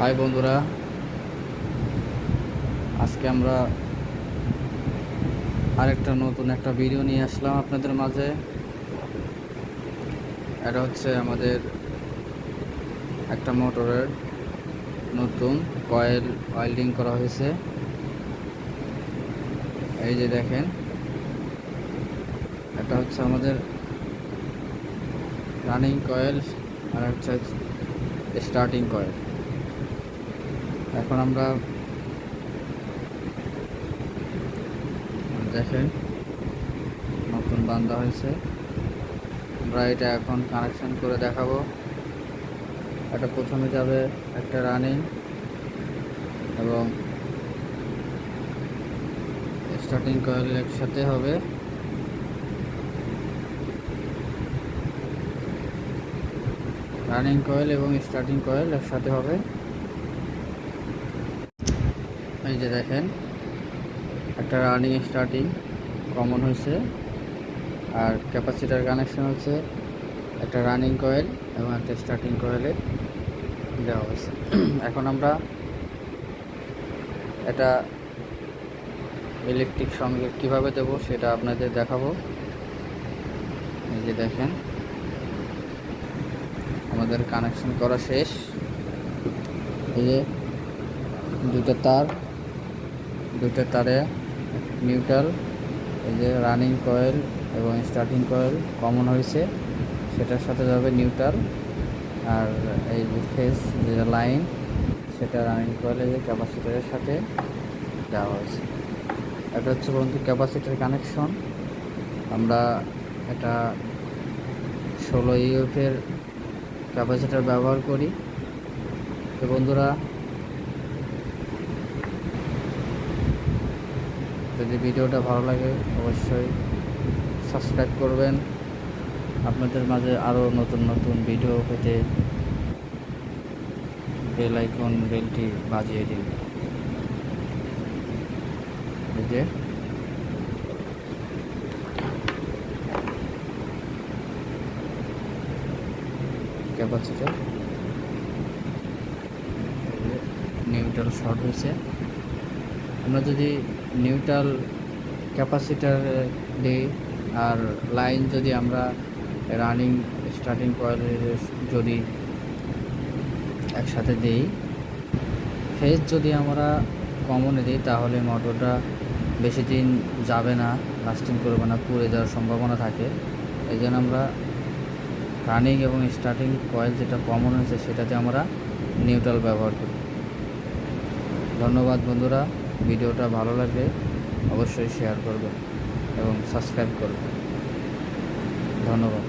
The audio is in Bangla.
হাই বন্ধুরা, আজকে আমরা আরেকটা নতুন একটা ভিডিও নিয়ে আসলাম আপনাদের মাঝে। এটা হচ্ছে আমাদের একটা মোটরের নতুন কয়েল ওয়েল্ডিং করা হয়েছে। এই যে দেখেন, এটা হচ্ছে আমাদের রানিং কয়েল আর হচ্ছে স্টার্টিং কয়েল এখন আমরা দেখেন নতুন বান্ধা হয়েছে। আমরা এটা এখন কানেকশন করে দেখাবো। এটা প্রথমে যাবে একটা রানিং এবং স্টার্টিং কয়েল একসাথে হবে। রানিং কয়েল এবং স্টার্টিং কয়েল একসাথে হবে। এই যে দেখেন, একটা রানিং স্টার্টিং কমন হয়েছে। আর ক্যাপাসিটার কানেকশন হচ্ছে একটা রানিং কয়েল এবং একটা স্টার্টিং কয়েলে দেওয়া হয়েছে। এখন আমরা এটা ইলেকট্রিক সঙ্গে কীভাবে দেব সেটা আপনাদের দেখাবো। এই যে দেখেন, আমাদের কানেকশন করা শেষ। এই যে দুটো তার দুটো তারে, নিউট্রাল, এই যে রানিং কয়েল এবং স্টার্টিং কয়েল কমন হয়েছে, সেটার সাথে যাবে নিউট্রাল, আর এই যে ফেস যে লাইন, সেটা রানিং কয়েলে যে ক্যাপাসিটারের সাথে দেওয়া হয়েছে। এটা হচ্ছে বন্ধু ক্যাপাসিটার কানেকশন। আমরা এটা ষোলো ইউএফের ক্যাপাসিটার ব্যবহার করি। তো বন্ধুরা যদি ভিডিওটা ভালো লাগে, অবশ্যই সাবস্ক্রাইব করবেন। আপনাদের মাঝে আরও নতুন নতুন ভিডিও পেতে বেল আইকন, বেলটি বাজিয়ে দিন। যে। ক্যাপাসিটার। শর্ট হয়েছে। আমরা যদি নিউট্রাল ক্যাপাসিটার দিই আর লাইন যদি আমরা রানিং স্টার্টিং কয়েলের যদি একসাথে দিই, ফেজ যদি আমরা কমনে দিই, তাহলে মোটরটা বেশি দিন যাবে না, লাস্টিং করবে না, পুড়ে যাওয়ার সম্ভাবনা থাকে। এই জন্য আমরা রানিং এবং স্টার্টিং কয়েল যেটা কমন হয়েছে, সেটাতে আমরা নিউট্রাল ব্যবহার করি। ধন্যবাদ বন্ধুরা। ভিডিওটা ভালো লাগলে অবশ্যই শেয়ার করবেন এবং সাবস্ক্রাইব করবেন। ধন্যবাদ।